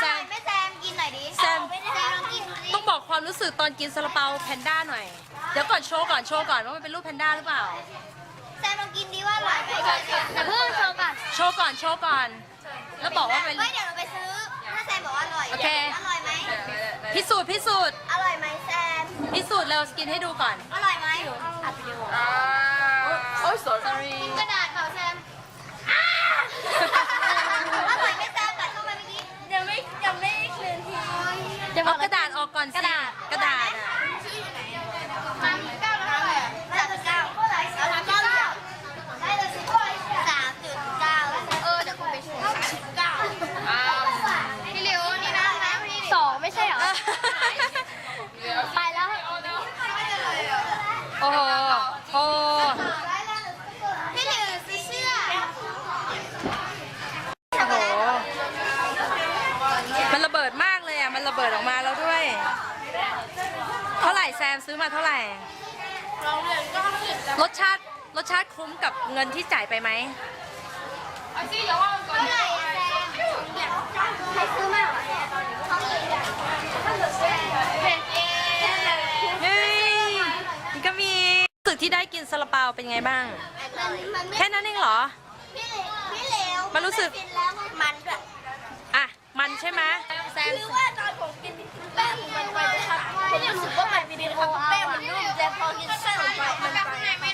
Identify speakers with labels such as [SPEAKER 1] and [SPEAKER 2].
[SPEAKER 1] แซมแซมกินหน่อยดิแซมต้อง
[SPEAKER 2] บอกความรู้สึกตอนกินซาลาเปาแพนด้าหน่อย เดี๋ยวก่อนโชว์ก่อนโชว์ก่อนว่ามันเป็นรูปแพนด้าหรือเปล่า
[SPEAKER 1] แซมลองกินดิว่าอร่อยไหมแต่เพิ่งโชว์ก่อน
[SPEAKER 2] โชว์ก่อนโชว์ก่อน แล้วบอกว่าเป็น
[SPEAKER 1] เฮ้เดี๋ยวเราไปซื้อ ถ้าแซมบอกว่าอร่อย
[SPEAKER 2] โอเค
[SPEAKER 1] อร่อยไหม
[SPEAKER 2] พิสูจน์พิสูจน์
[SPEAKER 1] อร่อยไหมแซม
[SPEAKER 2] พิสูจน์เราสกินให้ดูก่อน
[SPEAKER 1] อร่อยไหมอัดไปดีโอ
[SPEAKER 3] Oh, sorry.
[SPEAKER 1] กระดาษ เอาก
[SPEAKER 2] ระดาษออกก่อนสิกระดาษอะ
[SPEAKER 1] มันเก้าแล้วเท่าไหร่อะสามจุดเก้าเท่าไหร่สามจุดเก้าได้เลยสิสามจุดเก้าเออเดี๋ยวคุณไปชูสามจุดเก้าพี่หลิวนี่นะแม่พี่สองไม่ใช่เหรอ ไปแล้ว
[SPEAKER 2] โอ้โหโอ้
[SPEAKER 1] พี่หลิวซื้อเสื้อ
[SPEAKER 2] โอ้โห มันระเบิดมากเลยอะ มันระเบิดออกมาแล้วด้วย เท่าไหร่แซมซื้อมาเท่าไหร่รสชาติรสชาติคุ้มกับเงินที่จ่ายไปไหม
[SPEAKER 1] เท่าไหร่อะแซมใครซื้อมาเหรอเผ็ดเอง
[SPEAKER 2] เฮ้ยมันก็มีรู้สึกที่ได้กินซาลาเปาเป็นไงบ้าง
[SPEAKER 1] มันมันไม่
[SPEAKER 2] แค่นั้นเองเหรอ
[SPEAKER 1] พี่เหลวพี่เหลว
[SPEAKER 2] มันรู้สึก
[SPEAKER 1] ไฟินแล้วมันด้วย
[SPEAKER 2] อะ มันใช่ไหม แซม
[SPEAKER 1] คือว่า มันนุ่มแต่พอกินเส้นลงไปมันไป